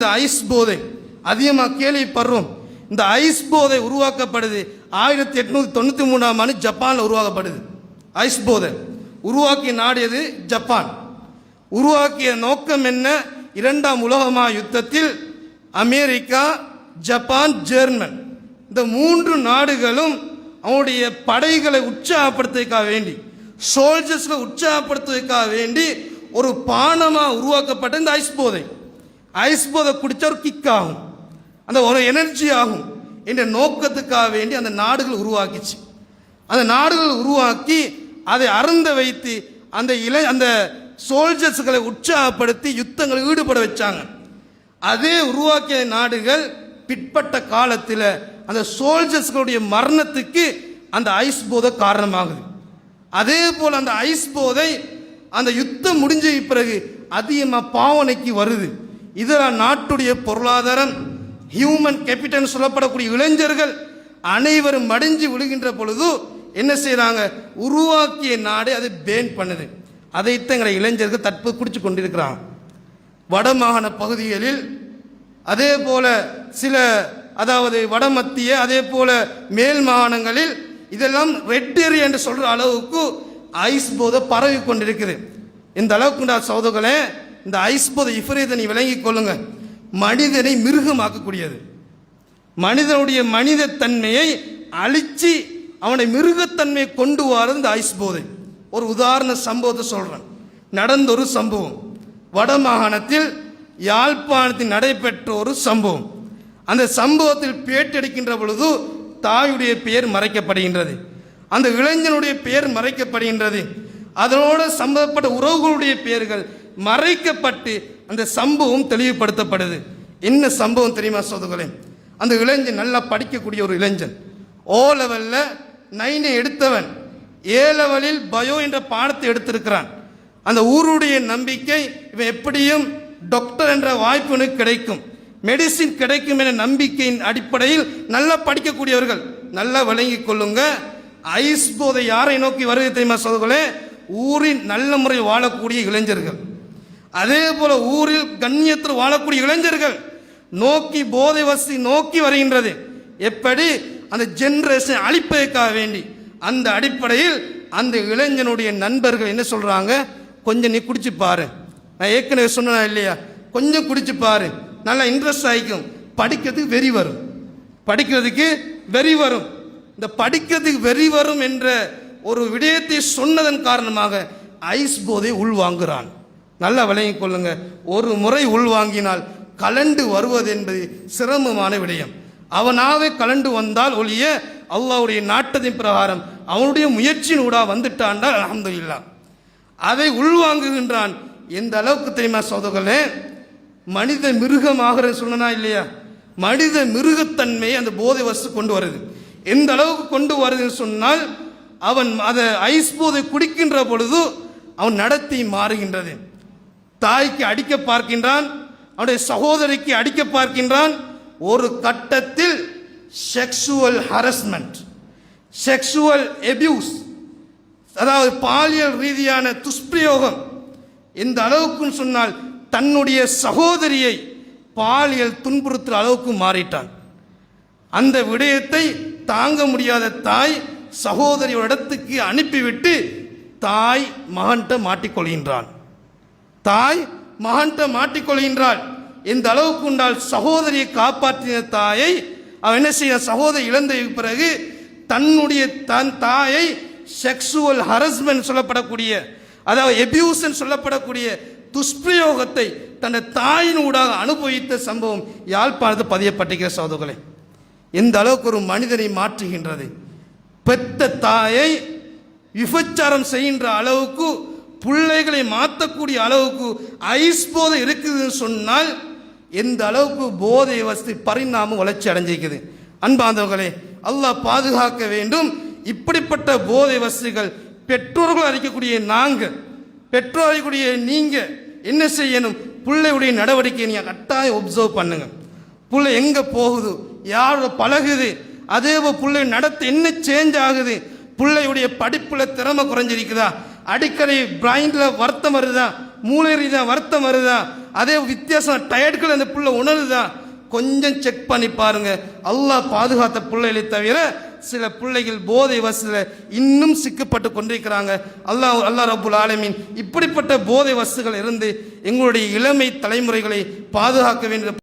இந்த ஐஸ் போதை அதிகமாக கேள்விப்படுறோம். இந்த ஐஸ் போதை உருவாக்கப்படுது ஆயிரத்தி எட்நூத்தி தொண்ணூற்றி மூணாம் ஆண்டு ஜப்பானில் உருவாக்கப்படுது. ஐஸ் போதை உருவாக்கிய நாடு எது? ஜப்பான். உருவாக்கிய நோக்கம் என்ன? இரண்டாம் உலகமா யுத்தத்தில் அமெரிக்கா ஜப்பான் ஜெர்மன். இந்த மூன்று நாடுகளும் அவனுடைய படைகளை உற்சாகப்படுத்துவதற்காக வேண்டி சோல்ஜர்ஸ்களை உற்சாகப்படுத்துவதற்காக வேண்டி ஒரு பானமாக உருவாக்கப்பட்ட இந்த ஐஸ் போதை. ஐஸ் போதை குடித்தா ஒரு கிக் ஆகும். அந்த ஒரு எனர்ஜி ஆகும். என்ற நோக்கத்துக்காக வேண்டி அந்த நாடுகள் உருவாக்கிச்சு. அந்த நாடுகள் உருவாக்கி அதை அருந்த வைத்து அந்த இளை அந்த சோல்ஜர்ஸ்களை உற்சாகப்படுத்தி யுத்தங்களை ஈடுபட வச்சாங்க. அதே உருவாக்கிய நாடுகள் பிற்பட்ட காலத்தில் அந்த சோல்ஜர்ஸ்களுடைய மரணத்துக்கு அந்த ஐஸ் போதை காரணமாகுது. அதே போல் அந்த ஐஸ் போதை அந்த யுத்தம் முடிஞ்ச பிறகு அதிகமாக பாவனைக்கு வருது. இதில் நாட்டுடைய பொருளாதாரம். ஹியூமன் கேபிட்டல் சொல்லப்படக்கூடிய இளைஞர்கள் அனைவரும் மடிஞ்சு விழுகின்ற பொழுது என்ன செய்கிறாங்க உருவாக்கிய நாடு அதை பேன் பண்ணுது. அதைத்தான் எங்களை இளைஞர்கள் தற்போது குடிச்சு கொண்டிருக்கிறாங்க. வடமாகாண பகுதிகளில் அதே போல சில அதாவது வடமத்திய அதே போல மேல் மாகாணங்களில் இதெல்லாம் ரெட் ஏரியா என்று சொல்கிற அளவுக்கு ஐஸ் போதை பரவி கொண்டிருக்குது. இந்த அளவுக்கு நான் இந்த ஐஸ் போதை இஃபரீதை நீ விளங்கிக் கொள்ளுங்க. மனிதனை மிருகமாக்கக்கூடியது. மனிதனுடைய மனித தன்மையை அழிச்சு அவனை மிருகத்தன்மையை கொண்டு வாரது இந்த ஐஸ்போதை. ஒரு உதாரண சம்பவத்தை சொல்கிறேன் நடந்த ஒரு சம்பவம். வட மாகாணத்தில் யாழ்ப்பாணத்தில் நடைபெற்ற ஒரு சம்பவம். அந்த சம்பவத்தில் பேட்டெடுக்கின்ற பொழுது தாயுடைய பெயர் மறைக்கப்படுகின்றது. அந்த இளைஞனுடைய பெயர் மறைக்கப்படுகின்றது. அதனோடு சம்பந்தப்பட்ட உறவுகளுடைய பெயர்கள் மறைக்கப்பட்டு அந்த சம்பவம் தெளிவுபடுத்தப்படுது. என்ன சம்பவம் தெரியுமா சோதர்களே அந்த இளைஞன் நல்லா படிக்கக்கூடிய ஒரு இளைஞன். ஓ லெவலில் நைனை எடுத்தவன். ஏ லெவலில் பயோ என்ற பாடத்தை எடுத்திருக்கிறான். அந்த ஊருடைய நம்பிக்கை இவன் எப்படியும் டாக்டர் என்ற வாய்ப்பு எனக்கு கிடைக்கும். மெடிசின் கிடைக்கும் என நம்பிக்கையின் அடிப்படையில் நல்லா படிக்கக்கூடியவர்கள். நல்லா வழங்கி கொள்ளுங்க. ஐஸ் போதை யாரை நோக்கி வருது தெரியுமா சோதர்களே ஊரின் நல்ல முறையில் வாழக்கூடிய இளைஞர்கள். அதே போல ஊரில் கண்ணியத்தில் வாழக்கூடிய இளைஞர்கள் நோக்கி போதை வசதி நோக்கி வருகின்றது. எப்படி? அந்த ஜென்ரேஷன் அழிப்பதற்காக வேண்டி. அந்த அடிப்படையில் அந்த இளைஞனுடைய நண்பர்கள் என்ன சொல்றாங்க? கொஞ்சம் நீ குடிச்சு பாரு. நான் ஏற்கனவே சொன்னா இல்லையா? கொஞ்சம் குடிச்சு பாரு. நல்லா இன்ட்ரெஸ்ட் ஆகிக்கும். படிக்கிறதுக்கு வெறி வரும். படிக்கிறதுக்கு வெறி வரும். இந்த படிக்கிறதுக்கு வெறி வரும் என்ற ஒரு விடயத்தை சொன்னதன் காரணமாக ஐஸ் போதை உள்வாங்குகிறான் நல்லா விளங்கி கொள்ளுங்க. ஒரு முறை உள்வாங்கினால் கலண்டு வருவது என்பது சிரமமான விடயம். அவனாவே கலண்டு வந்தால் ஒழிய அல்லாவுடைய நாட்டத்தின் பிரகாரம் அவனுடைய முயற்சியின் ஊடா வந்துட்டான்டால் இல்லா அதை உள்வாங்குகின்றான் எந்த அளவுக்கு தெரியுமா சோதர்களே மனித மிருகமாகிற சொல்லனா இல்லையா? மனித மிருகத்தன்மையை அந்த போதை வசு கொண்டு வருது. எந்த அளவுக்கு கொண்டு வருதுன்னு சொன்னால் அவன் அதை ஐஸ் போதை குடிக்கின்ற பொழுது அவன் நடத்தி மாறுகின்றது. தாய்க்கு அடிக்க பார்க்கின்றான் அவனுடைய சகோதரிக்கு அடிக்க பார்க்கின்றான் ஒரு கட்டத்தில் செக்ஷுவல் ஹரஸ்மெண்ட் செக்ஷுவல் எபியூஸ் அதாவது பாலியல் ரீதியான துஷ்பிரயோகம். எந்த அளவுக்குன்னு சொன்னால் தன்னுடைய சகோதரியை பாலியல் துன்புறுத்துற அளவுக்கு மாறிட்டான். அந்த விடயத்தை தாங்க முடியாத தாய் சகோதரியோட இடத்துக்கு அனுப்பிவிட்டு தாய் மகன்கிட்ட மாட்டிக்கொள்கின்றான். தாய் மகன்கிட்ட மாட்டிக்கொள்கின்றாள். இந்த அளவுக்கு உண்டால் சகோதரியை காப்பாற்றின தாயை அவன் என்ன செய்ய சகோதரி இழந்த பிறகு தன்னுடைய தன் தாயை செக்ஸுவல் ஹரஸ்மெண்ட் சொல்லப்படக்கூடிய அதாவது எபியூசன் சொல்லப்படக்கூடிய துஷ்பிரயோகத்தை தன்னை தாயின் ஊடாக அனுபவித்த சம்பவம் யாழ்ப்பாணத்தில் பதியப்பட்டிருக்கிற சகோதரர்களே. எந்த அளவுக்கு ஒரு மனிதனை மாற்றுகின்றது. பெத்த தாயை விபச்சாரம் செய்கின்ற அளவுக்கு பிள்ளைகளை மாற்றக்கூடிய அளவுக்கு ஐஸ் போதை இருக்குதுன்னு சொன்னால் எந்த அளவுக்கு போதை வசதி பரிணாமம் வளர்ச்சி அடைஞ்சிருக்குது. அன்பாந்தவர்களே அல்லாஹ் பாதுகாக்க வேண்டும். இப்படிப்பட்ட போதை வசதிகள் பெற்றோர்கள் அளிக்கக்கூடிய நாங்கள் பெற்றோர் அறிக்கக்கூடிய நீங்கள் என்ன செய்யணும்? பிள்ளையுடைய நடவடிக்கையை நீங்கள் கட்டாயம் ஒப்சர்வ் பண்ணுங்க. பிள்ளை எங்கே போகுது? யாரோட பழகுது? அதே போல் பிள்ளை நடத்த என்ன சேஞ்ச் ஆகுது? பிள்ளையுடைய படிப்பில் திறமை குறைஞ்சிருக்குதா? அடிக்கடி பிரைன்ல வருத்தம் வருதா மூளை ரீதியாக வருத்தம் வருதா அதே வித்தியாசம் டயர்டுகள் அந்த பிள்ளை உணருதா கொஞ்சம் செக் பண்ணி பாருங்க. அல்லாஹ் பாதுகாத்த பிள்ளைகளை தவிர சில பிள்ளைகள் போதை வசதியில் இன்னும் சிக்கப்பட்டு கொண்டிருக்கிறாங்க. அல்லாஹ் அல்லாஹ் ரபுல் ஆலமீன் இப்படிப்பட்ட போதை வசுகள் இருந்து எங்களுடைய இளமை தலைமுறைகளை பாதுகாக்க வேண்டிய